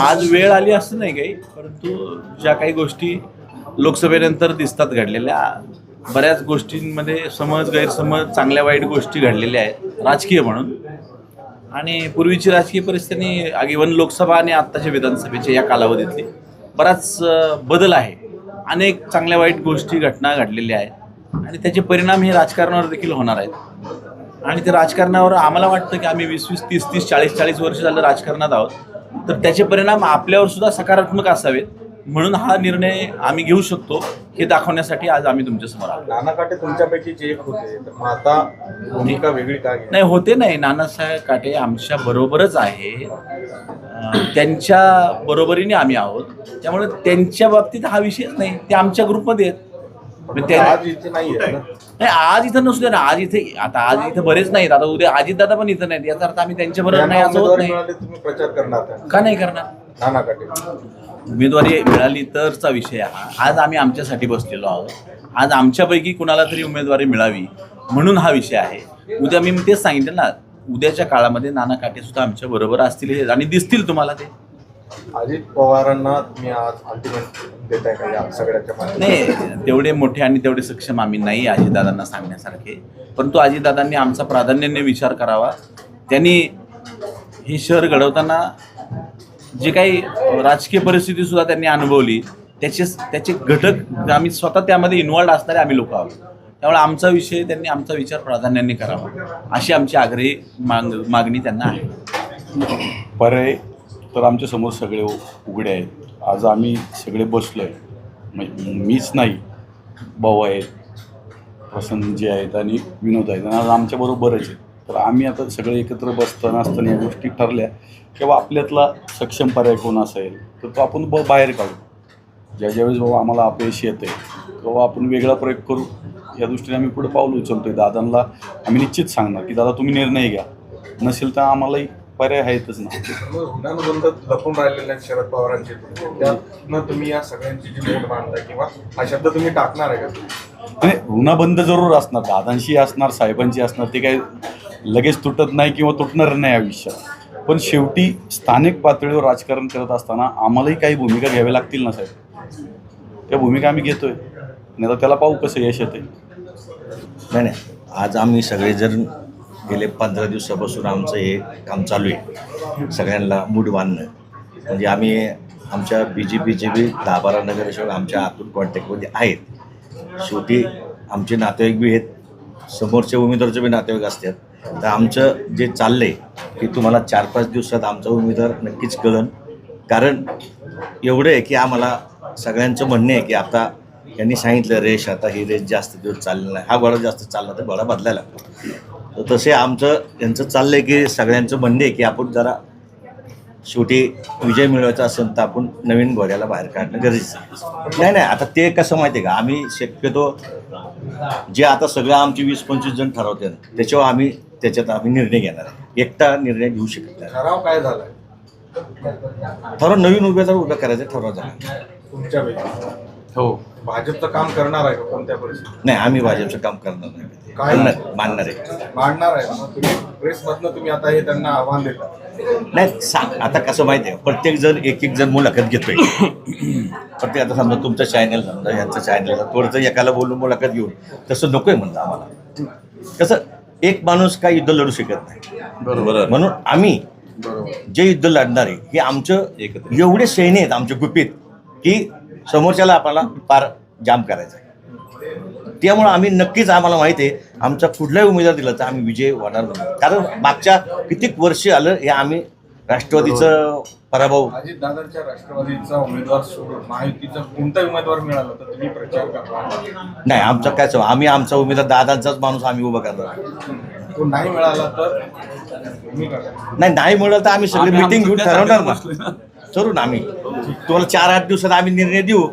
आज वेळ आली असं नाही काही परंतु ज्या काही गोष्टी लोकसभेनंतर दिसतात घडलेल्या बऱ्याच गोष्टींमध्ये समज गैरसमज चांगल्या वाईट गोष्टी घडलेल्या आहेत राजकीय म्हणून. आणि पूर्वीची राजकीय परिस्थिती इव्हन लोकसभा आणि आत्ताच्या विधानसभेच्या या कालावधीतली बराच बदल आहे. अनेक चांगल्या वाईट गोष्टी घटना घडलेल्या आहेत. आणि त्याचे परिणाम हे राजकारणावर देखील होणार आहेत. आणि ते राजकारणावर आम्हाला वाटतं की आम्ही वीस वीस तीस तीस चाळीस चाळीस वर्ष झालं राजकारणात आहोत. तर त्याचे परिणाम आपल्यावर सुद्धा सकारात्मक असावेत. म्हणून हा निर्णय आम्ही घेऊ शकतो. हे दाखवण्यासाठी आज आम्ही तुमच्यासमोर आलो. नाना काटे तुमच्यापैकीच एक होते तर मग आता भूमिका वेगळी का घ्या नाही होते नाही. नानासाहेब काटे आमच्या बरोबरच आहे. अं, त्यांच्या बरोबरीने आम्ही आहोत. त्यामुळे त्यांच्या बाबतीत हा विषयच नाही. ते आमच्या ग्रुपमध्ये आहेत. आज इथे नाही आज इथं नसू दे ना आज इथे आता आज इथं बरेच नाहीत आता उद्या अजित दादा पण इथं नाहीत. याचा अर्थ आम्ही त्यांच्या बरोबर नाही असं होत नाही. तुम्ही प्रचार करणार का? नाही करणार? नाना काटे. उमेदवारी मिळाली तरचा विषय हा. आज आम्ही आमच्यासाठी बसलेलो आहोत. आज आमच्यापैकी कुणाला तरी उमेदवारी मिळावी म्हणून हा विषय आहे. उद्या मी तेच सांगितलं ना उद्याच्या काळामध्ये नाना काटे सुद्धा आमच्या बरोबर असतील हे आणि दिसतील तुम्हाला ते. अजित पवारांना तुम्ही आज अल्टिमेट देताय का या सगळ्याच्या माध्यमातून? नाही तेवढे मोठे आणि तेवढे सक्षम आम्ही नाही अजितदादांना सांगण्यासारखे. परंतु अजितदादांनी आमचा प्राधान्याने विचार करावा. त्यांनी हे शहर घडवताना जे काही राजकीय परिस्थिती सुद्धा त्यांनी अनुभवली त्याचे त्याचे घटक आम्ही स्वतः त्यामध्ये इन्व्हॉल्ड असणारे आम्ही लोक आहोत. त्यामुळे आमचा विषय त्यांनी आमचा विचार प्राधान्याने करावा. अशी आमची आग्रही माग मागणी त्यांना आहे. पर्याय तर आमच्यासमोर सगळे उ- उघडे आहेत. आज आम्ही सगळे बसलो आहे. मीच नाही भाऊ आहेत प्रसन्नजी आहेत आणि विनोद आहेत. आणि आज आमच्याबरोबरच आहेत. तर आम्ही आता सगळे एकत्र बसताना असताना या गोष्टी ठरल्या. किंवा आपल्यातला सक्षम पर्याय कोण असेल तर तो आपण ब बाहेर काढू. ज्या ज्यावेळेस बाबा आम्हाला अपयश येत आहे तेव्हा आपण वेगळा प्रयोग करू. या दृष्टीने आम्ही पुढे पाऊल उचलतो आहे दादांना आम्ही निश्चित सांगणार की दादा तुम्ही निर्णय घ्या. नसेल तर आम्हालाही पर्याय आहेतच ना. विधानबंध लपून राहिलेले आहेत शरद पवारांचे. त्यातनं तुम्ही या सगळ्यांची जी नोट मांडताय किंवा हा शब्द तुम्ही टाकणार आहे का? नाही ऋणबंध जरूर असणार दादांशी असणार साहेबांची असणार ते काही लगेच तुटत नाही किंवा तुटणार नाही आयुष्यात पण शेवटी स्थानिक पातळीवर राजकारण करत असताना आम्हालाही काही भूमिका घ्याव्या लागतील ना साहेब? त्या भूमिका आम्ही घेतोय. नाही तर त्याला पाहू कसं यश येते नाही नाही. आज आम्ही सगळेजण गेले पंधरा दिवसापासून आमचं हे काम चालू आहे. सगळ्यांना मूड बांधणं म्हणजे आम्ही आमच्या बी जे पीचे बी दहा बारा नगरसेवक आमच्या आतून कॉन्टॅक्टमध्ये आहेत. शेवटी आमचे नातेवाईक बी आहेत. समोरचे उमेदवारचे बी नातेवाईक असतात. तर आमचं जे चाललं आहे की तुम्हाला चार पाच दिवसात आमचा उमेदवार नक्कीच कळन. कारण एवढं आहे की आम्हाला सगळ्यांचं म्हणणं आहे की आता यांनी सांगितलं रेश आता ही रेश जास्त दिवस चालली नाही. हा गोळा जास्त चालला तर गोळा बदलायला लागतो. तसे आमचं यांचं चाललं आहे की सगळ्यांचं म्हणणं आहे की आपण जरा शेवटी विजय मिळवायचा असेल तर आपण नवीन घोड्याला बाहेर काढणं गरजेचं आहे. नाही नाही आता ते कसं माहिती आहे का? आम्ही शक्यतो जे आता सगळं आमची वीस पंचवीस जण ठरवते त्याच्यावर आम्ही त्याच्यात आम्ही निर्णय घेणार आहे. एकटा निर्णय घेऊ शकत नाही. ठराव काय झालाय? ठरव नवीन उमेदवार उभा करायचं ठरव झालं. तुमच्यापैकी. हो. भाजपचं काम करणार आहे का कोणत्या परिस्थितीत? नाही आम्ही भाजपचं काम करणार नाही. काय? मानणार मानणार आहे. मांडणार आहे. मग तुम्ही प्रेसमधनं तुम्ही आता हे त्यांना आव्हान देता. नाही सांग. आता कसं माहिती आहे? प्रत्येक जण एक एक जण मुलाखत घेतोय. प्रत्येक आता समजा तुमचं चॅनल समजा यांचं चॅनल थोडंसं एकाला बोलून मुलाखत घेऊन तसं नकोय म्हणतं आम्हाला. कसं? एक माणूस काय युद्ध लढू शकत नाही. बरोबर. म्हणून आम्ही जे युद्ध लढणार आहे हे आमचं एकत्र. एवढे सैन्य आहेत आमचे गुपित की समोरच्याला आपल्याला पार जाम करायचा आहे त्यामुळं आम्ही नक्कीच आम्हाला माहिती आहे आमचा कुठलाही उमेदवार दिला तर आम्ही विजय होणार म्हणून. कारण मागच्या कित्येक वर्ष आलं हे आम्ही राष्ट्रवादीचं पराभव अजित दादांच्या राष्ट्रवादीचा उमेदवार सोडून महायुतीचा कोणताही उमेदवार मिळाला तर तुम्ही प्रचार करणार नाही. आमचा काय आम्ही आमचा उमेदवार दादांचाच माणूस आम्ही उभा करणार तो नाही मिळाला तर नाही नाही मिळालं तर आम्ही सगळे मिटिंग घेऊन ठरवणार ना. करून ना आम्ही. तुम्हाला चार आठ दिवसात आम्ही निर्णय देऊ.